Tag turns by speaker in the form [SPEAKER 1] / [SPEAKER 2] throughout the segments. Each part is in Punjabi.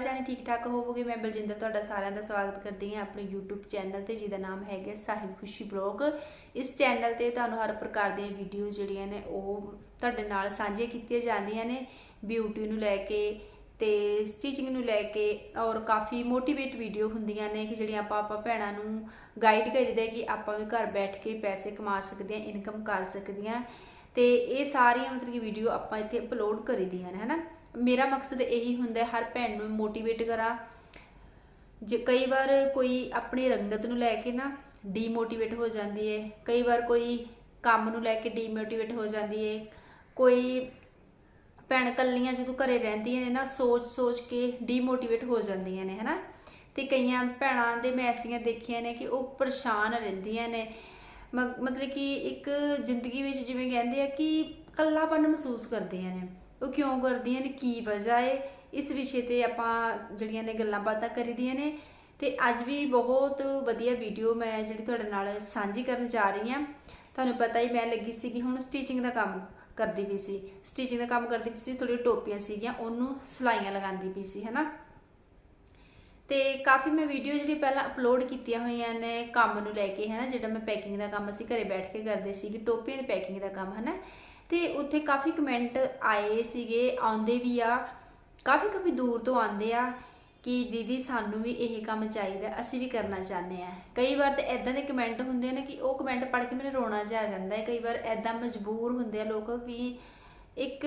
[SPEAKER 1] ਜਾਣੇ ਠੀਕ ਠਾਕ ਹੋਵੋਗੇ? ਮੈਂ ਬਲਜਿੰਦਰ ਤੁਹਾਡਾ ਸਾਰਿਆਂ ਦਾ ਸਵਾਗਤ ਕਰਦੀ ਹਾਂ ਆਪਣੇ YouTube ਚੈਨਲ ਤੇ, ਜਿਹਦਾ ਨਾਮ ਹੈਗਾ ਸਾਹਿਬ ਖੁਸ਼ੀ ਬਲੌਗ ਇਸ ਚੈਨਲ ਤੇ ਤੁਹਾਨੂੰ ਹਰ ਪ੍ਰਕਾਰ ਦੀਆਂ ਵੀਡੀਓ ਜਿਹੜੀਆਂ ਨੇ, ਉਹ ਤੁਹਾਡੇ ਨਾਲ ਸਾਂਝੀਆਂ ਕੀਤੀਆਂ ਜਾਂਦੀਆਂ ਨੇ। ਬਿਊਟੀ ਨੂੰ ਲੈ ਕੇ ਤੇ ਸਟਿਚਿੰਗ ਨੂੰ ਲੈ ਕੇ ਔਰ ਕਾਫੀ ਮੋਟੀਵੇਟ ਵੀਡੀਓ ਹੁੰਦੀਆਂ ਨੇ ਕਿ ਜਿਹੜੀਆਂ ਆਪਾਂ ਆਪਾਂ ਭੈਣਾਂ ਨੂੰ ਗਾਈਡ ਕਰੀਦਾ ਕਿ ਆਪਾਂ ਵੀ ਘਰ ਬੈਠ ਕੇ ਪੈਸੇ ਕਮਾ ਸਕਦੇ ਹਾਂ ਇਨਕਮ ਕਰ ਸਕਦੇ ਹਾਂ ਤੇ ਇਹ ਸਾਰੀਆਂ ਮਤਲਬ ਕਿ ਵੀਡੀਓ ਆਪਾਂ ਇੱਥੇ ਅਪਲੋਡ ਕਰੀਦੀਆਂ ਨੇ, ਹਨਾ? ਮੇਰਾ ਮਕਸਦ ਇਹੀ ਹੁੰਦਾ ਹਰ ਭੈਣ ਨੂੰ ਮੋਟੀਵੇਟ ਕਰਾਂ। ਜੇ ਕਈ ਵਾਰ ਕੋਈ ਆਪਣੀ ਰੰਗਤ ਨੂੰ ਲੈ ਕੇ ਨਾ ਡੀਮੋਟੀਵੇਟ ਹੋ ਜਾਂਦੀ ਹੈ, ਕਈ ਵਾਰ ਕੋਈ ਕੰਮ ਨੂੰ ਲੈ ਕੇ ਡੀਮੋਟੀਵੇਟ ਹੋ ਜਾਂਦੀ ਹੈ, ਕੋਈ ਭੈਣ ਕੱਲੀਆਂ ਜਦੋਂ ਘਰੇ ਰਹਿੰਦੀਆਂ ਨੇ ਨਾ ਸੋਚ ਸੋਚ ਕੇ ਡੀਮੋਟੀਵੇਟ ਹੋ ਜਾਂਦੀਆਂ ਨੇ, ਹਨਾ? ਤੇ ਕਈਆਂ ਭੈਣਾਂ ਦੇ ਮੈਂ ਐਸੀਆਂ ਦੇਖੀਆਂ ਨੇ ਕਿ ਉਹ ਪਰੇਸ਼ਾਨ ਰਹਿੰਦੀਆਂ ਨੇ। ਮ- ਮਤਲਬ ਕਿ ਇੱਕ ਜ਼ਿੰਦਗੀ ਵਿੱਚ ਜਿਵੇਂ ਕਹਿੰਦੇ ਆ ਕਿ ਕੱਲਾਪਨ ਮਹਿਸੂਸ ਕਰਦੀਆਂ ਨੇ। ਉਹ ਕਿਉਂ ਕਰਦੀਆਂ ਨੇ, ਕੀ ਵਜ੍ਹਾ ਹੈ ਇਸ ਵਿਸ਼ੇ ਤੇ ਆਪਾਂ ਜਿਹੜੀਆਂ ਨੇ ਗੱਲਾਂ ਬਾਤਾਂ ਕਰੀਦੀਆਂ ਨੇ। ਤੇ ਅੱਜ ਵੀ ਬਹੁਤ ਵਧੀਆ ਵੀਡੀਓ ਮੈਂ ਜਿਹੜੀ ਤੁਹਾਡੇ ਨਾਲ ਸਾਂਝੀ ਕਰਨ ਜਾ ਰਹੀ ਹਾਂ। ਤੁਹਾਨੂੰ ਪਤਾ ਹੀ ਮੈਂ ਲੱਗੀ ਸੀ ਕਿ ਹੁਣ ਸਟੀਚਿੰਗ ਦਾ ਕੰਮ ਕਰਦੀ ਪਈ ਸੀ। ਸਟੀਚਿੰਗ ਦਾ ਕੰਮ ਕਰਦੀ ਪਈ ਸੀ ਥੋੜੀ ਟੋਪੀਆਂ ਸੀਗੀਆਂ, ਉਹਨੂੰ ਸਲਾਈਆਂ ਲਗਾਉਂਦੀ ਪਈ ਸੀ, ਹੈਨਾ? ਤੇ ਕਾਫੀ ਮੈਂ ਵੀਡੀਓ ਜਿਹੜੀ ਪਹਿਲਾਂ ਅਪਲੋਡ ਕੀਤੀਆਂ ਹੋਈਆਂ ਨੇ ਕੰਮ ਨੂੰ ਲੈ ਕੇ ਹੈ ਨਾ ਜਿਹੜਾ ਮੈਂ ਪੈਕਿੰਗ ਦਾ ਕੰਮ ਅਸੀਂ ਘਰੇ ਬੈਠ ਕੇ ਕਰਦੇ ਸੀਗੇ, ਟੋਪੀਆਂ ਦੀ ਪੈਕਿੰਗ ਦਾ ਕੰਮ ਹੈ ਨਾ ਤੇ ਉੱਥੇ ਕਾਫੀ ਕਮੈਂਟ ਆਏ ਸੀਗੇ, ਆਉਂਦੇ ਵੀ ਆ, ਕਾਫੀ ਕਾਫੀ ਦੂਰ ਤੋਂ ਆਉਂਦੇ ਆ ਕਿ ਦੀਦੀ ਸਾਨੂੰ ਵੀ ਇਹ ਕੰਮ ਚਾਹੀਦਾ, ਅਸੀਂ ਵੀ ਕਰਨਾ ਚਾਹੁੰਦੇ ਆ। ਕਈ ਵਾਰ ਤੇ ਐਦਾਂ ਦੇ ਕਮੈਂਟ ਹੁੰਦੇ ਨੇ ਕਿ ਉਹ ਕਮੈਂਟ ਪੜ੍ਹ ਕੇ ਮੈਨੂੰ ਰੋਣਾ ਜਿਹਾ ਆ ਜਾਂਦਾ ਹੈ। ਕਈ ਵਾਰ ਐਦਾਂ ਮਜਬੂਰ ਹੁੰਦੇ ਆ ਲੋਕ ਵੀ ਇੱਕ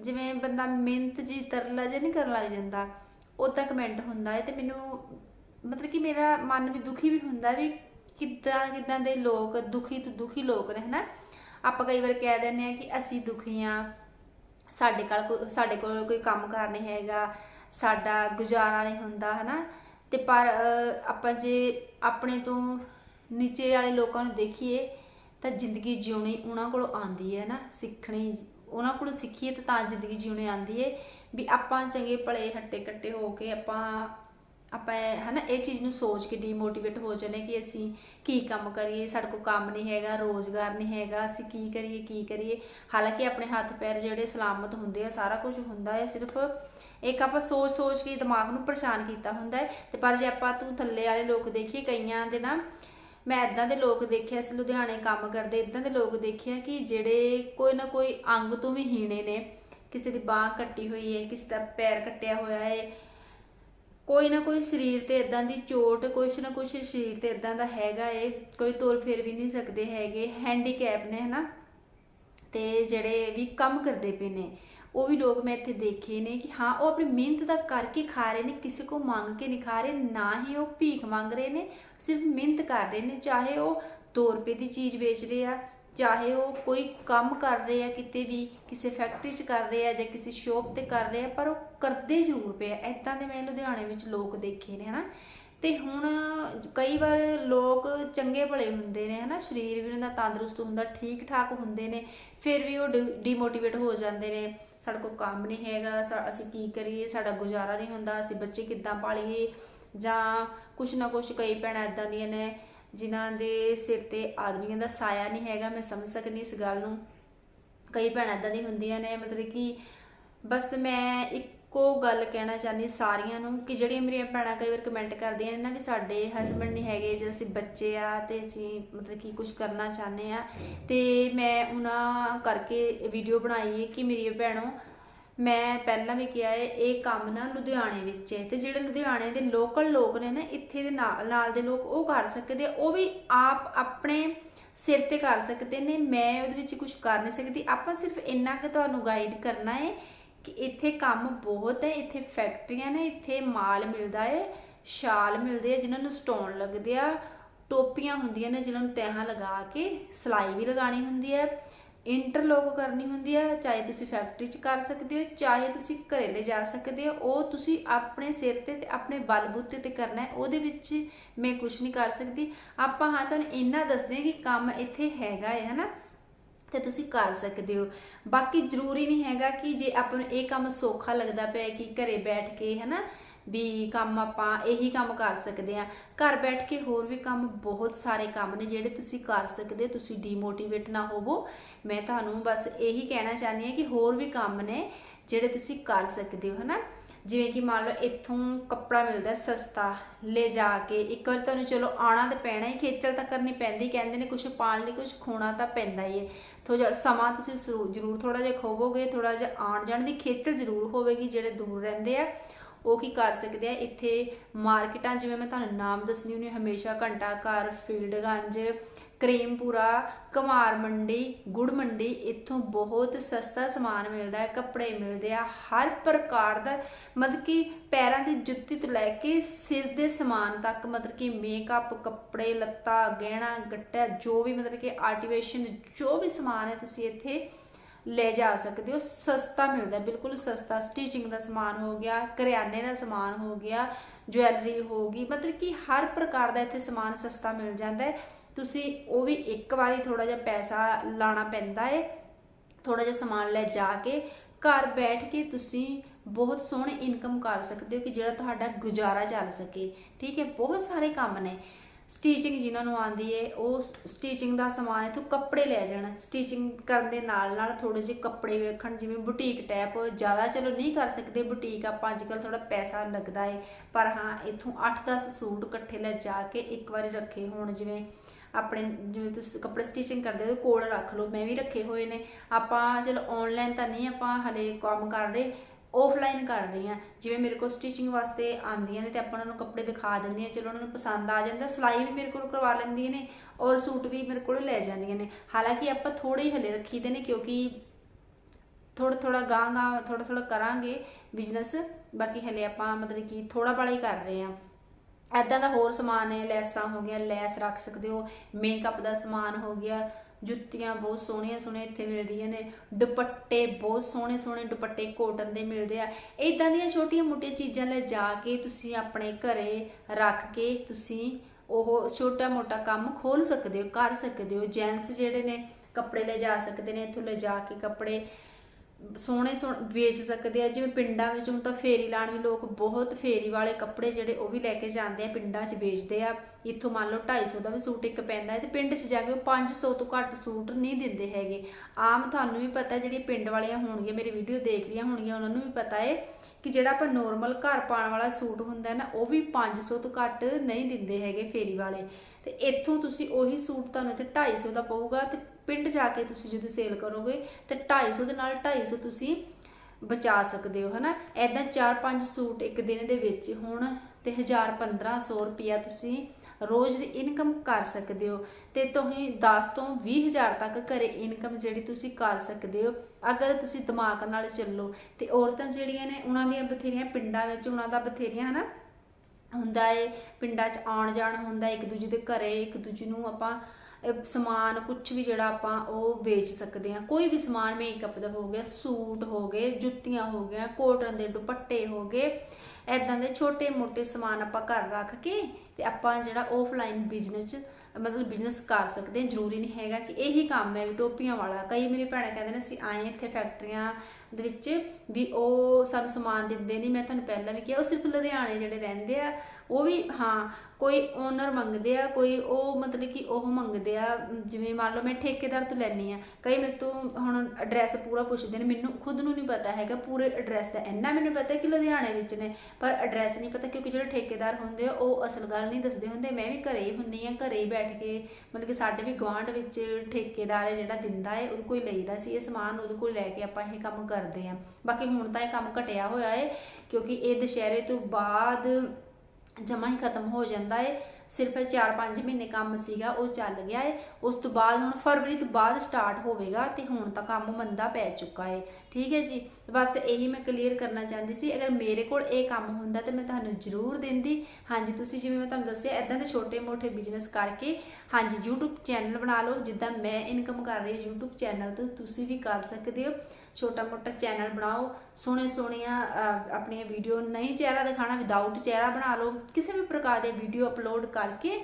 [SPEAKER 1] ਜਿਵੇਂ ਬੰਦਾ ਮਿਹਨਤ ਜੀ ਤਰਲਾ ਜਿਹਾ ਨਹੀਂ ਕਰਨ ਲੱਗ ਜਾਂਦਾ ਉਦਾਂ ਕਮੈਂਟ ਹੁੰਦਾ ਹੈ ਤੇ ਮੈਨੂੰ ਮਤਲਬ ਕਿ ਮੇਰਾ ਮਨ ਵੀ ਦੁਖੀ ਵੀ ਹੁੰਦਾ ਵੀ ਕਿੱਦਾਂ ਕਿੱਦਾਂ ਦੇ ਲੋਕ ਦੁਖੀ ਤੋਂ ਦੁਖੀ ਲੋਕ ਨੇ, ਹਨਾ? ਆਪਾਂ ਕਈ ਵਾਰ ਕਹਿ ਦਿੰਦੇ ਆ ਕਿ ਅਸੀਂ ਦੁਖੀ ਆ ਸਾਡੇ ਕੋਲ ਕੋਈ, ਸਾਡੇ ਕੋਲ ਕੋਈ ਕੰਮ ਕਾਰ ਨਹੀਂ ਹੈਗਾ, ਸਾਡਾ ਗੁਜ਼ਾਰਾ ਨਹੀਂ ਹੁੰਦਾ, ਹਨਾ? ਤੇ ਪਰ ਆਪਾਂ ਜੇ ਆਪਣੇ ਤੋਂ ਨੀਚੇ ਵਾਲੇ ਲੋਕਾਂ ਨੂੰ ਦੇਖੀਏ, ਤਾਂ ਜ਼ਿੰਦਗੀ ਜਿਉਣੀ ਉਹਨਾਂ ਕੋਲੋਂ ਆਉਂਦੀ ਹੈ ਨਾ ਸਿੱਖਣੀ, ਉਹਨਾਂ ਕੋਲੋਂ ਸਿੱਖੀਏ ਤਾਂ ਤਾਂ ਜ਼ਿੰਦਗੀ ਜਿਉਣੀ ਆਉਂਦੀ ਹੈ, ਵੀ ਆਪਾਂ ਚੰਗੇ ਭਲੇ ਹੱਟੇ ਕੱਟੇ ਹੋ ਕੇ ਆਪਾਂ ਆਪਾਂ ਇਹ- ਹਨਾ, ਇਹ ਚੀਜ਼ ਨੂੰ ਸੋਚ ਕੇ ਡੀਮੋਟੀਵੇਟ ਹੋ ਜਾਂਦੇ ਕਿ ਅਸੀਂ ਕੀ ਕੰਮ ਕਰੀਏ, ਸਾਡੇ ਕੋਲ ਕੰਮ ਨਹੀਂ ਹੈਗਾ, ਰੋਜ਼ਗਾਰ ਨਹੀਂ ਹੈਗਾ, ਅਸੀਂ ਕੀ ਕਰੀਏ ਕੀ ਕਰੀਏ। ਹਾਲਾਂਕਿ ਆਪਣੇ ਹੱਥ ਪੈਰ ਜਿਹੜੇ ਸਲਾਮਤ ਹੁੰਦੇ ਆ, ਸਾਰਾ ਕੁਝ ਹੁੰਦਾ ਹੈ, ਸਿਰਫ ਇੱਕ ਆਪਾਂ ਸੋਚ ਸੋਚ ਕੇ ਦਿਮਾਗ ਨੂੰ ਪਰੇਸ਼ਾਨ ਕੀਤਾ ਹੁੰਦਾ ਹੈ। ਤੇ ਪਰ ਜੇ ਆਪਾਂ ਤੂੰ ਥੱਲੇ ਵਾਲੇ ਲੋਕ ਦੇਖੀਏ, ਕਈਆਂ ਦੇ ਨਾ, ਮੈਂ ਇਦਾਂ ਦੇ ਲੋਕ ਦੇਖੇ ਸੀ ਲੁਧਿਆਣੇ ਕੰਮ ਕਰਦੇ ਇਦਾਂ ਦੇ ਲੋਕ ਦੇਖਿਆ ਕਿ ਜਿਹੜੇ ਕੋਈ ਨਾ ਕੋਈ ਅੰਗ ਤੋਂ ਵੀ ਹੀਣੇ ਨੇ। ਕਿਸੇ ਦੀ ਬਾਹ ਕੱਟੀ ਹੋਈ ਹੈ, ਕਿਸੇ ਦਾ ਪੈਰ ਕੱਟਿਆ ਹੋਇਆ ਹੈ ਕੋਈ ਨਾ ਕੋਈ ਸਰੀਰ ਤੇ ਇਦਾਂ ਦੀ ਚੋਟ, ਕੁਛ ਨਾ ਕੁਛ ਸਰੀਰ ਤੇ ਇਦਾਂ ਦਾ ਹੈਗਾ ਏ, ਕੋਈ ਤੁਰ ਫੇਰ ਵੀ ਨਹੀਂ ਸਕਦੇ ਹੈਗੇ ਹੈਂਡੀਕੈਪ ਨੇ, ਹਨਾ? ਤੇ ਜਿਹੜੇ ਵੀ ਕੰਮ ਕਰਦੇ ਪਏ ਨੇ, ਉਹ ਵੀ ਲੋਕ ਮੈਂ ਇੱਥੇ ਦੇਖੇ ਨੇ ਕਿ ਹਾਂ, ਉਹ ਆਪਣੀ ਮਿਹਨਤ ਦਾ ਕਰਕੇ ਖਾ ਰਹੇ ਨੇ, ਕਿਸੇ ਕੋ ਮੰਗ ਕੇ ਨਹੀਂ ਖਾ ਰਹੇ, ਨਾ ਹੀ ਉਹ ਭੀਖ ਮੰਗ ਰਹੇ ਨੇ, ਸਿਰਫ ਮਿਹਨਤ ਕਰ ਰਹੇ ਨੇ, ਚਾਹੇ ਉਹ 2 ਰੁਪਏ ਦੀ ਚੀਜ਼ ਵੇਚ ਰਹੇ ਆ ਚਾਹੇ ਉਹ ਕੋਈ ਕੰਮ ਕਰ ਰਹੇ ਆ, ਕਿਤੇ ਵੀ, ਕਿਸੇ ਫੈਕਟਰੀ 'ਚ ਕਰ ਰਹੇ ਆ ਜਾਂ ਕਿਸੇ ਸ਼ੋਪ ਤੇ ਕਰ ਰਹੇ ਆ, ਪਰ ਉਹ ਕਰਦੇ ਜ਼ਰੂਰ ਪਏ ਆ। ਐਦਾਂ ਦੇ ਮੈਂ ਲੁਧਿਆਣੇ ਵਿੱਚ ਲੋਕ ਦੇਖੇ ਨੇ, ਹਨਾ? ਤੇ ਹੁਣ ਕਈ ਵਾਰ ਲੋਕ ਚੰਗੇ ਭਲੇ ਹੁੰਦੇ ਨੇ, ਹਨਾ? ਸਰੀਰ ਵੀ ਉਹਨਾਂ ਦਾ ਤੰਦਰੁਸਤ ਹੁੰਦਾ ਠੀਕ ਠਾਕ ਹੁੰਦੇ ਨੇ, ਫਿਰ ਵੀ ਉਹ ਡੀਮੋਟੀਵੇਟ ਹੋ ਜਾਂਦੇ ਨੇ। ਸਾਡੇ ਕੋਲ ਕੰਮ ਨਹੀਂ ਹੈਗਾ, ਸਾ- ਅਸੀਂ ਕੀ ਕਰੀਏ? ਸਾਡਾ ਗੁਜ਼ਾਰਾ ਨਹੀਂ ਹੁੰਦਾ, ਅਸੀਂ ਬੱਚੇ ਕਿੱਦਾਂ ਪਾਲੀਏ? ਜਾਂ ਕੁਛ ਨਾ ਕੁਛ ਕਈ ਭੈਣਾਂ ਇਦਾਂ ਦੀਆਂ ਨੇ ਜਿਨ੍ਹਾਂ ਦੇ ਸਿਰ ਤੇ ਆਦਮੀਆਂ ਦਾ ਸਾਇਆ ਨਹੀਂ ਹੈਗਾ, ਮੈਂ ਸਮਝ ਸਕਦੀ ਇਸ ਗੱਲ ਨੂੰ। ਕਈ ਭੈਣਾਂ ਇਦਾਂ ਦੀ ਹੁੰਦੀਆਂ ਨੇ, ਮਤਲਬ ਕਿ ਬਸ ਮੈਂ ਇੱਕੋ ਗੱਲ ਕਹਿਣਾ ਚਾਹੁੰਦੀ ਸਾਰੀਆਂ ਨੂੰ ਕਿ ਜਿਹੜੀਆਂ ਮੇਰੀਆਂ ਭੈਣਾਂ ਕਈ ਵਾਰ ਕਮੈਂਟ ਕਰਦੀਆਂ ਨੇ ਨਾ ਵੀ ਸਾਡੇ ਹਸਬੰਡ ਨਹੀਂ ਹੈਗੇ ਜੇ ਅਸੀਂ ਬੱਚੇ ਆ ਤੇ ਅਸੀਂ ਮਤਲਬ ਕਿ ਕੁਝ ਕਰਨਾ ਚਾਹੁੰਦੇ ਆ। ਤੇ ਮੈਂ ਉਹਨਾਂ ਕਰਕੇ ਵੀਡੀਓ ਬਣਾਈ ਹੈ ਕਿ ਮੇਰੀ ਭੈਣੋ ਮੈਂ ਪਹਿਲਾਂ ਵੀ ਕਿਹਾ ਹੈ ਇਹ ਕੰਮ ਨਾ ਲੁਧਿਆਣੇ ਵਿੱਚ ਹੈ ਤੇ ਜਿਹੜੇ ਲੁਧਿਆਣੇ ਦੇ ਲੋਕਲ ਲੋਕ ਨੇ ਨਾ ਇੱਥੇ ਦੇ ਨਾਲ ਨਾਲ ਦੇ ਲੋਕ ਉਹ ਕਰ ਸਕਦੇ ਆ, ਉਹ ਵੀ ਆਪ ਆਪਣੇ ਸਿਰ ਤੇ ਕਰ ਸਕਦੇ ਨੇ ਮੈਂ ਉਹਦੇ ਵਿੱਚ ਕੁਝ ਕਰ ਨਹੀਂ ਸਕਦੀ। ਆਪਾਂ ਸਿਰਫ ਇੰਨਾ ਕਿ ਤੁਹਾਨੂੰ ਗਾਈਡ ਕਰਨਾ ਹੈ ਕਿ ਇੱਥੇ ਕੰਮ ਬਹੁਤ ਹੈ ਇੱਥੇ ਫੈਕਟਰੀਆਂ ਨੇ ਇੱਥੇ ਮਾਲ ਮਿਲਦਾ ਹੈ ਸ਼ਾਲ ਮਿਲਦੇ ਆ ਜਿਨ੍ਹਾਂ ਨੂੰ ਸਟੋਨ ਲੱਗਦੇ ਆ ਟੋਪੀਆਂ ਹੁੰਦੀਆਂ ਨੇ ਜਿਨ੍ਹਾਂ ਨੂੰ ਤਹਾਂ ਲਗਾ ਕੇ ਸਿਲਾਈ ਵੀ ਲਗਾਣੀ ਹੁੰਦੀ ਹੈ ਇੰਟਰਲੋਕ ਕਰਨੀ ਹੁੰਦੀ ਹੈ ਚਾਹੇ ਤੁਸੀਂ ਫੈਕਟਰੀ 'ਚ ਕਰ ਸਕਦੇ ਹੋ, ਚਾਹੇ ਤੁਸੀਂ ਘਰੇ ਲੈ ਜਾ ਸਕਦੇ ਹੋ, ਉਹ ਤੁਸੀਂ ਆਪਣੇ ਸਿਰ ਤੇ ਤੇ ਆਪਣੇ ਬਲਬੂਤੇ ਤੇ ਕਰਨਾ ਹੈ, ਉਹਦੇ ਵਿੱਚ ਮੈਂ ਕੁਝ ਨਹੀਂ ਕਰ ਸਕਦੀ। ਆਪਾਂ ਹਾਂ, ਤੁਹਾਨੂੰ ਇੰਨਾ ਦੱਸਦੇ ਹਾਂ ਕਿ ਕੰਮ ਇੱਥੇ ਹੈਗਾ ਹੈ, ਹਨਾ? ਤੇ ਤੁਸੀਂ ਕਰ ਸਕਦੇ ਹੋ। ਬਾਕੀ ਜ਼ਰੂਰੀ ਨਹੀਂ ਹੈਗਾ ਕਿ ਜੇ ਆਪਾਂ ਨੂੰ ਇਹ ਕੰਮ ਸੌਖਾ ਲੱਗਦਾ ਪਿਆ ਕਿ ਘਰੇ ਬੈਠ ਕੇ, ਹਨਾ? ਵੀ ਕੰਮ ਆਪਾਂ ਇਹੀ ਕੰਮ ਕਰ ਸਕਦੇ ਆ ਘਰ ਬੈਠ ਕੇ ਹੋਰ ਵੀ ਕੰਮ ਬਹੁਤ ਸਾਰੇ ਕੰਮ ਨੇ ਜਿਹੜੇ ਤੁਸੀਂ ਕਰ ਸਕਦੇ ਹੋ, ਤੁਸੀਂ ਡੀਮੋਟੀਵੇਟ ਨਾ ਹੋਵੋ। ਮੈਂ ਤੁਹਾਨੂੰ ਬਸ ਇਹੀ ਕਹਿਣਾ ਚਾਹੁੰਦੀ ਹਾਂ ਕਿ ਹੋਰ ਵੀ ਕੰਮ ਨੇ ਜਿਹੜੇ ਤੁਸੀਂ ਕਰ ਸਕਦੇ ਹੋ, ਹਨਾ? ਜਿਵੇਂ ਕਿ ਮੰਨ ਲਓ ਇੱਥੋਂ ਕੱਪੜਾ ਮਿਲਦਾ ਸਸਤਾ, ਲੈ ਜਾ ਕੇ ਇੱਕ ਵਾਰ ਤੁਹਾਨੂੰ ਚਲੋ ਆਣਾ ਤਾਂ ਪੈਣਾ ਹੀ, ਖੇਚਲ ਤਾਂ ਕਰਨੀ ਪੈਂਦੀ, ਕਹਿੰਦੇ ਨੇ ਕੁਝ ਪਾਣ ਲਈ ਕੁਝ ਖੋਣਾ ਤਾਂ ਪੈਂਦਾ ਹੀ ਹੈ। ਥੋੜਾ ਸਮਾਂ ਤੁਸੀਂ ਜ਼ਰੂ- ਜ਼ਰੂਰ ਥੋੜਾ ਜਿਹਾ ਖੋਵੋਗੇ ਥੋੜਾ ਜਿਹਾ ਆਣ ਜਾਣ ਦੀ ਖੇਚਲ ਜ਼ਰੂਰ ਹੋਵੇਗੀ ਜਿਹੜੇ ਦੂਰ ਰਹਿੰਦੇ ਆ। ਉਹ ਕੀ ਕਰ ਸਕਦੇ ਆ? ਇੱਥੇ ਮਾਰਕੀਟਾਂ, ਜਿਵੇਂ ਮੈਂ ਤੁਹਾਨੂੰ ਨਾਮ ਦੱਸਣੀ ਹੁੰਦੀ ਹਮੇਸ਼ਾ ਘੰਟਾ, ਘਰ, ਫੀਲਡਗੰਜ, ਕਰੀਮਪੁਰਾ, ਕਮਾਰ ਮੰਡੀ, ਗੁੜ ਮੰਡੀ, ਇੱਥੋਂ ਬਹੁਤ ਸਸਤਾ ਸਮਾਨ ਮਿਲਦਾ ਹੈ, ਕੱਪੜੇ ਮਿਲਦੇ ਆ, ਹਰ ਪ੍ਰਕਾਰ ਦਾ, ਮਤਲਬ ਕਿ ਪੈਰਾਂ ਦੀ ਜੁੱਤੀ ਤੋਂ ਲੈ ਕੇ ਸਿਰ ਦੇ ਸਮਾਨ ਤੱਕ, ਮਤਲਬ ਕਿ ਮੇਕਅਪ ਕੱਪੜੇ, ਲੱਤਾ, ਗਹਿਣਾ ਗੱਟਾ ਜੋ ਵੀ ਮਤਲਬ ਕਿ ਆਰਟੀਫਿਸ਼ਲ ਜੋ ਵੀ ਸਮਾਨ ਹੈ, ਤੁਸੀਂ ਇੱਥੇ ਲੈ ਜਾ ਸਕਦੇ ਹੋ, ਸਸਤਾ ਮਿਲਦਾ ਬਿਲਕੁਲ ਸਸਤਾ। ਸਟਿਚਿੰਗ ਦਾ ਸਮਾਨ ਹੋ ਗਿਆ, ਕਰਿਆਨੇ ਦਾ ਸਮਾਨ ਹੋ ਗਿਆ ਜੁਐਲਰੀ ਗਈ, ਮਤਲਬ ਕਿ ਹਰ ਪ੍ਰਕਾਰ ਦਾ ਇੱਥੇ ਸਮਾਨ ਸਸਤਾ ਮਿਲ ਜਾਂਦਾ ਹੈ। ਤੁਸੀਂ ਉਹ ਵੀ ਇੱਕ ਵਾਰੀ ਥੋੜਾ ਜਿਹਾ ਪੈਸਾ ਲਾਣਾ ਪੈਂਦਾ ਹੈ ਥੋੜਾ ਜਿਹਾ ਸਮਾਨ ਲੈ ਜਾ ਕੇ, ਘਰ ਬੈਠ ਕੇ ਤੁਸੀਂ ਬਹੁਤ ਸੋਹਣੀ ਇਨਕਮ ਕਰ ਸਕਦੇ ਹੋ ਕਿ ਜਿਹੜਾ ਤੁਹਾਡਾ ਗੁਜ਼ਾਰਾ ਚੱਲ ਸਕੇ। ਠੀਕ ਹੈ, ਬਹੁਤ ਸਾਰੇ ਕੰਮ ਨੇ। ਸਟੀਚਿੰਗ ਜਿਨ੍ਹਾਂ ਨੂੰ ਆਂਦੀ ਹੈ ਉਹ ਸਟੀਚਿੰਗ ਦਾ ਸਮਾਨ ਇਥੋਂ ਕੱਪੜੇ ਲੈ ਜਾਣ। ਸਟੀਚਿੰਗ ਕਰਨ ਦੇ ਨਾਲ ਨਾਲ ਥੋੜੇ ਜਿਹੇ ਕੱਪੜੇ ਵੀ ਰੱਖਣ ਜਿਵੇਂ ਬੁਟੀਕ ਟੈਪ, ਜ਼ਿਆਦਾ ਚਲੋ ਨਹੀਂ ਕਰ ਸਕਦੇ ਬੁਟੀਕ ਆਪਾਂ ਅੱਜ ਕੱਲ ਥੋੜਾ ਪੈਸਾ ਲੱਗਦਾ ਹੈ ਪਰ ਹਾਂ, ਇਥੋਂ 8-10 ਸੂਟ ਇਕੱਠੇ ਲੈ ਜਾ ਕੇ ਇੱਕ ਵਾਰੀ ਰੱਖੇ ਹੋਣ, ਜਿਵੇਂ ਆਪਣੇ, ਜਿਵੇਂ ਤੁਸੀਂ ਕੱਪੜੇ ਸਟਿਚਿੰਗ ਕਰਦੇ ਹੋ ਕੋਲ ਰੱਖ ਲਓ। ਮੈਂ ਵੀ ਰੱਖੇ ਹੋਏ ਨੇ। ਆਪਾਂ, ਚਲੋ ਆਨਲਾਈਨ ਤਾਂ ਨਹੀਂ ਆਪਾਂ ਹਲੇ ਕੰਮ ਕਰ ਰਹੇ। ਆਫਲਾਈਨ ਕਰ ਰਹੀ ਹਾਂ। ਜਿਵੇਂ ਮੇਰੇ ਕੋਲ ਸਟਿਚਿੰਗ ਵਾਸਤੇ ਆਉਂਦੀਆਂ ਨੇ ਤੇ ਆਪਾਂ ਉਹਨਾਂ ਨੂੰ ਕੱਪੜੇ ਦਿਖਾ ਦਿੰਦੇ ਹਾਂ। ਚਲੋ ਉਹਨਾਂ ਨੂੰ ਪਸੰਦ ਆ ਜਾਂਦਾ। ਸਿਲਾਈ ਵੀ ਮੇਰੇ ਕੋਲ ਕਰਵਾ ਲੈਂਦੀਆਂ ਨੇ ਔਰ ਸੂਟ ਵੀ ਮੇਰੇ ਕੋਲ ਲੈ ਜਾਂਦੀਆਂ ਨੇ। ਹਾਲਾਂਕਿ ਆਪਾਂ ਥੋੜੇ ਹੀ ਹਲੇ ਰੱਖੀਦੇ ਨੇ ਕਿਉਂਕਿ ਥੋੜਾ ਥੋੜਾ ਗਾਂਗਾ ਗਾਂ ਥੋੜਾ ਥੋੜਾ ਕਰਾਂਗੇ ਬਿਜ਼ਨਸ ਬਾਕੀ ਹਲੇ ਆਪਾਂ ਮਤਲਬ ਕਿ ਥੋੜਾ ਬੜਾ ਹੀ ਕਰ ਰਹੇ ਹਾਂ। ਐਦਾਂ ਦਾ ਹੋਰ ਸਮਾਨ ਹੈ, ਲੈਸਾਂ ਹੋ ਗਿਆ ਲੈਸ ਰੱਖ ਸਕਦੇ ਹੋ। ਮੇਕਅਪ ਦਾ ਸਮਾਨ ਹੋ ਗਿਆ। ਜੁੱਤੀਆਂ ਬਹੁਤ ਸੋਹਣੀਆਂ ਸੋਹਣੀਆਂ ਇੱਥੇ ਮਿਲਦੀਆਂ ਨੇ। ਦੁਪੱਟੇ ਬਹੁਤ ਸੋਹਣੇ ਸੋਹਣੇ ਦੁਪੱਟੇ ਕੋਟਨ ਦੇ ਮਿਲਦੇ ਆ। ਇਦਾਂ ਦੀਆਂ ਛੋਟੀਆਂ ਮੋਟੀਆਂ ਚੀਜ਼ਾਂ ਲੈ ਜਾ ਕੇ ਤੁਸੀਂ ਆਪਣੇ ਘਰੇ ਰੱਖ ਕੇ ਤੁਸੀਂ ਉਹ ਛੋਟਾ ਮੋਟਾ ਕੰਮ ਖੋਲ ਸਕਦੇ ਹੋ, ਕਰ ਸਕਦੇ ਹੋ। ਜੈਂਟਸ ਜਿਹੜੇ ਨੇ ਕੱਪੜੇ ਲੈ ਜਾ ਸਕਦੇ ਨੇ, ਇੱਥੋਂ ਲੈ ਜਾ ਕੇ ਕੱਪੜੇ ਸੋਹਣੇ ਸੋਹਣੇ ਵੇਚ ਸਕਦੇ ਆ। ਜਿਵੇਂ ਪਿੰਡਾਂ ਵਿੱਚ ਹੁਣ ਤਾਂ ਫੇਰੀ ਲਾਣ ਵੀ ਲੋਕ ਬਹੁਤ ਫੇਰੀ ਵਾਲੇ ਕੱਪੜੇ ਜਿਹੜੇ ਉਹ ਵੀ ਲੈ ਕੇ ਜਾਂਦੇ ਆ, ਪਿੰਡਾਂ 'ਚ ਵੇਚਦੇ ਆ। ਇੱਥੋਂ ਮੰਨ ਲਓ 250 ਦਾ ਵੀ ਸੂਟ ਇੱਕ ਪੈਂਦਾ ਹੈ ਤੇ ਪਿੰਡ 'ਚ ਜਾ ਕੇ ਉਹ 500 ਤੋਂ ਘੱਟ ਸੂਟ ਨਹੀਂ ਦਿੰਦੇ ਹੈਗੇ। ਆਮ ਤੁਹਾਨੂੰ ਵੀ ਪਤਾ, ਜਿਹੜੀਆਂ ਪਿੰਡ ਵਾਲੀਆਂ ਹੋਣਗੀਆਂ, ਮੇਰੀ ਵੀਡੀਓ ਦੇਖ ਰਹੀਆਂ ਹੋਣਗੀਆਂ, ਉਹਨਾਂ ਨੂੰ ਵੀ ਪਤਾ ਹੈ ਕਿ ਜਿਹੜਾ ਆਪਾਂ ਨੋਰਮਲ ਘਰ ਪਾਉਣ ਵਾਲਾ ਸੂਟ ਹੁੰਦਾ ਨਾ, ਉਹ ਵੀ 500 ਤੋਂ ਘੱਟ ਨਹੀਂ ਦਿੰਦੇ ਹੈਗੇ ਫੇਰੀ ਵਾਲੇ। ਤੇ ਇੱਥੋਂ ਤੁਸੀਂ ਉਹੀ ਸੂਟ ਤੁਹਾਨੂੰ ਇੱਥੇ 250 ਦਾ ਪਊਗਾ ਤੇ ਪਿੰਡ ਜਾ ਕੇ ਤੁਸੀਂ ਜਦੋਂ ਸੇਲ ਕਰੋਗੇ, ਤੇ 250 ਦੇ ਨਾਲ 250 ਤੁਸੀਂ ਬਚਾ ਸਕਦੇ ਹੋ, ਹਨਾ? ਐਦਾਂ 4-5 ਸੂਟ ਇੱਕ ਦਿਨ ਦੇ ਵਿੱਚ ਹੁਣ ਤੇ 1000 1500 ਰੁਪਿਆ ਤੁਸੀਂ ਰੋਜ਼ ਦੀ ਇਨਕਮ ਕਰ ਸਕਦੇ ਹੋ ਤੇ ਤੁਸੀਂ 10 ਤੋਂ 20000 ਤੱਕ ਘਰੇ ਇਨਕਮ ਜਿਹੜੀ ਤੁਸੀਂ ਕਰ ਸਕਦੇ ਹੋ। ਅਗਰ ਤੁਸੀਂ ਦਿਮਾਗ ਨਾਲ ਚੱਲੋ ਤੇ ਔਰਤਾਂ ਜਿਹੜੀਆਂ ਨੇ, ਉਹਨਾਂ ਦੀਆਂ ਬਥੇਰੀਆਂ ਪਿੰਡਾਂ ਵਿੱਚ ਉਹਨਾਂ ਦਾ ਬਥੇਰੀਆਂ ਹਨਾ ਹੁੰਦਾ ਏ। ਪਿੰਡਾਂ 'ਚ ਆਉਣ ਜਾਣ ਹੁੰਦਾ ਇੱਕ ਦੂਜੇ ਦੇ ਘਰੇ, ਇੱਕ ਦੂਜੇ ਨੂੰ ਆਪਾਂ ਸਮਾਨ ਕੁਝ ਵੀ ਜਿਹੜਾ ਆਪਾਂ ਉਹ ਵੇਚ ਸਕਦੇ ਹਾਂ। ਕੋਈ ਵੀ ਸਮਾਨ ਮੇਕਅਪ ਦਾ ਹੋ ਗਿਆ, ਸੂਟ ਹੋ ਗਏ, ਜੁੱਤੀਆਂ ਹੋ ਗਈਆਂ ਕੋਟਨ ਦੇ ਦੁਪੱਟੇ ਹੋ ਗਏ ਐਦਾਂ ਦੇ ਛੋਟੇ-ਮੋਟੇ ਸਮਾਨ ਆਪਾਂ ਘਰ ਰੱਖ ਕੇ ਤੇ ਆਪਾਂ ਜਿਹੜਾ ਆਫਲਾਈਨ ਬਿਜ਼ਨਸ ਮਤਲਬ ਬਿਜ਼ਨਸ ਕਰ ਸਕਦੇ ਹਾਂ। ਜ਼ਰੂਰੀ ਨਹੀਂ ਹੈਗਾ ਕਿ ਇਹੀ ਕੰਮ ਹੈ ਵੀ ਟੋਪੀਆਂ ਵਾਲਾ। ਕਈ ਮੇਰੀ ਭੈਣਾਂ ਕਹਿੰਦੇ ਨੇ, ਅਸੀਂ ਆਏ ਇੱਥੇ ਫੈਕਟਰੀਆਂ ਦੇ ਵਿੱਚ ਵੀ ਉਹ ਸਾਨੂੰ ਸਮਾਨ ਦਿੰਦੇ ਨਹੀਂ ਮੈਂ ਤੁਹਾਨੂੰ ਪਹਿਲਾਂ ਵੀ ਕਿਹਾ, ਉਹ ਸਿਰਫ ਲੁਧਿਆਣੇ ਜਿਹੜੇ ਰਹਿੰਦੇ ਆ, ਉਹ ਵੀ ਹਾਂ, ਕੋਈ ਓਨਰ ਮੰਗਦੇ ਆ, ਕੋਈ ਉਹ ਮਤਲਬ ਕਿ ਉਹ ਮੰਗਦੇ ਆ। ਜਿਵੇਂ ਮੰਨ ਲਓ ਮੈਂ ਠੇਕੇਦਾਰ ਤੋਂ ਲੈਣੀ ਆ, ਕਈ ਮੇਰੇ ਤੋਂ ਹੁਣ ਐਡਰੈਸ ਪੂਰਾ ਪੁੱਛਦੇ ਨੇ, ਮੈਨੂੰ ਖੁਦ ਨੂੰ ਨਹੀਂ ਪਤਾ ਹੈਗਾ, ਪੂਰੇ ਐਡਰੈਸ ਦਾ ਇੰਨਾ ਮੈਨੂੰ ਪਤਾ ਕਿ ਲੁਧਿਆਣੇ ਵਿੱਚ ਨੇ, ਪਰ ਐਡਰੈਸ ਨਹੀਂ ਪਤਾ ਕਿਉਂਕਿ ਜਿਹੜੇ ਠੇਕੇਦਾਰ ਹੁੰਦੇ ਆ, ਉਹ ਅਸਲ ਗੱਲ ਨਹੀਂ ਦੱਸਦੇ ਹੁੰਦੇ। ਮੈਂ ਵੀ ਘਰੇ ਹੀ ਹੁੰਨੀ ਆ, ਘਰੇ ਹੀ ਬੈਠ ਕੇ ਮਤਲਬ ਕਿ ਸਾਡੇ ਵੀ ਗੁਆਂਢ ਵਿੱਚ ਠੇਕੇਦਾਰ ਹੈ ਜਿਹੜਾ ਦਿੰਦਾ ਹੈ ਉਹਦੇ ਕੋਈ ਲਈਦਾ ਸੀ ਇਹ ਸਮਾਨ, ਉਹਦੇ ਕੋਲ ਲੈ ਕੇ ਆਪਾਂ ਇਹ ਕੰਮ ਕਰ ਕਰਦੇ ਆ। ਬਾਕੀ ਹੁਣ ਤਾਂ ਇਹ ਕੰਮ ਘਟਿਆ ਹੋਇਆ ਹੈ ਕਿਉਂਕਿ ਇਹ ਦੁਸ਼ਹਿਰੇ ਤੋਂ ਬਾਅਦ ਜਮਾ ਹੀ ਖਤਮ ਹੋ ਜਾਂਦਾ ਹੈ ਸਿਰਫ 4-5 ਮਹੀਨੇ ਕੰਮ ਸੀਗਾ, ਉਹ ਚੱਲ ਗਿਆ ਏ। ਉਸ ਤੋਂ ਬਾਅਦ ਹੁਣ ਫਰਵਰੀ ਤੋਂ ਬਾਅਦ ਸਟਾਰਟ ਹੋਵੇਗਾ ਤੇ ਹੁਣ ਤਾਂ ਕੰਮ ਮੰਦਾ ਪੈ ਚੁੱਕਾ ਹੈ ਠੀਕ ਹੈ ਜੀ? ਬਸ ਇਹੀ ਮੈਂ ਕਲੀਅਰ ਕਰਨਾ ਚਾਹੁੰਦੀ ਸੀ, ਅਗਰ ਮੇਰੇ ਕੋਲ ਇਹ ਕੰਮ ਹੁੰਦਾ ਤੇ ਮੈਂ ਤੁਹਾਨੂੰ ਜ਼ਰੂਰ ਦਿੰਦੀ। ਹਾਂਜੀ, ਤੁਸੀਂ ਜਿਵੇਂ ਮੈਂ ਤੁਹਾਨੂੰ ਦੱਸਿਆ ਇਦਾਂ ਦੇ ਛੋਟੇ-ਮੋਟੇ ਬਿਜ਼ਨਸ ਕਰਕੇ ਹਾਂਜੀ, YouTube ਚੈਨਲ ਬਣਾ ਲਓ, ਜਿੱਦਾਂ ਮੈਂ ਇਨਕਮ ਕਰ ਰਹੀ ਹਾਂ YouTube ਚੈਨਲ ਤੋਂ, ਤੁਸੀਂ ਵੀ ਕਰ ਸਕਦੇ ਹੋ। ਛੋਟਾ ਮੋਟਾ ਚੈਨਲ ਬਣਾਓ, ਸੋਹਣੇ ਸੋਹਣੀਆਂ ਆਪਣੀਆਂ ਵੀਡੀਓ ਨਹੀਂ ਚਿਹਰਾ ਦਿਖਾਣਾ ਵਿਦਆਊਟ ਚਿਹਰਾ ਬਣਾ ਲਓ, ਕਿਸੇ ਵੀ ਪ੍ਰਕਾਰ ਦੇ ਵੀਡੀਓ ਅਪਲੋਡ ਕਰਕੇ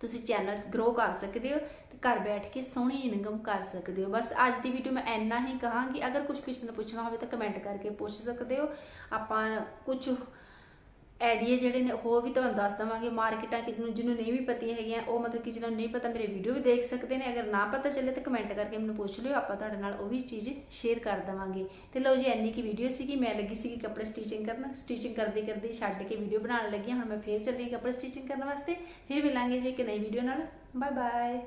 [SPEAKER 1] ਤੁਸੀਂ ਚੈਨਲ ਗਰੋ ਕਰ ਸਕਦੇ ਹੋ ਤੇ ਘਰ ਬੈਠ ਕੇ ਸੋਹਣੀ ਇਨਕਮ ਕਰ ਸਕਦੇ ਹੋ। ਬਸ ਅੱਜ ਦੀ ਵੀਡੀਓ ਮੈਂ ਇੰਨਾ ਹੀ ਕਹਾਂਗੀ, ਅਗਰ ਕੁਝ ਕਿਸੇ ਪੁੱਛਣਾ ਹੋਵੇ ਤਾਂ ਕਮੈਂਟ ਕਰਕੇ ਪੁੱਛ ਸਕਦੇ ਹੋ। ਆਪਾਂ ਕੁਝ ਆਈਡੀਆ ਜਿਹੜੇ ਨੇ, ਉਹ ਵੀ ਤੁਹਾਨੂੰ ਦੱਸ ਦਵਾਂਗੇ, ਮਾਰਕੀਟਾਂ ਕਿ ਜਿਹਨੂੰ ਜਿਹਨੂੰ ਨਹੀਂ ਵੀ ਪਤੀਆਂ ਹੈਗੀਆਂ, ਉਹ ਮਤਲਬ ਕਿ ਜਿਹਨਾਂ ਨੂੰ ਨਹੀਂ ਪਤਾ, ਮੇਰੇ ਵੀਡੀਓ ਵੀ ਦੇਖ ਸਕਦੇ ਨੇ, ਅਗਰ ਨਾ ਪਤਾ ਚੱਲੇ ਤਾਂ ਕਮੈਂਟ ਕਰਕੇ ਮੈਨੂੰ ਪੁੱਛ ਲਿਓ, ਆਪਾਂ ਤੁਹਾਡੇ ਨਾਲ ਉਹ ਵੀ ਚੀਜ਼ ਸ਼ੇਅਰ ਕਰ ਦਵਾਂਗੇ। ਤੇ ਲਓ ਜੀ ਐਨੀ ਕੀ ਵੀਡੀਓ ਸੀਗੀ, ਮੈਂ ਲੱਗੀ ਸੀਗੀ ਕੱਪੜੇ ਸਟਿਚਿੰਗ ਕਰਨ ਸਟਿਚਿੰਗ ਕਰਦੀ ਕਰਦੀ ਛੱਡ ਕੇ ਵੀਡੀਓ ਬਣਾਉਣ ਲੱਗੀ ਹੁਣ ਮੈਂ ਫੇਰ ਚੱਲੀ ਕੱਪੜੇ ਸਟਿਚਿੰਗ ਕਰਨ ਵਾਸਤੇ, ਫਿਰ ਮਿਲਾਂਗੇ ਜੀ ਇੱਕ ਨਈ ਵੀਡੀਓ ਨਾਲ ਬਾਏ ਬਾਏ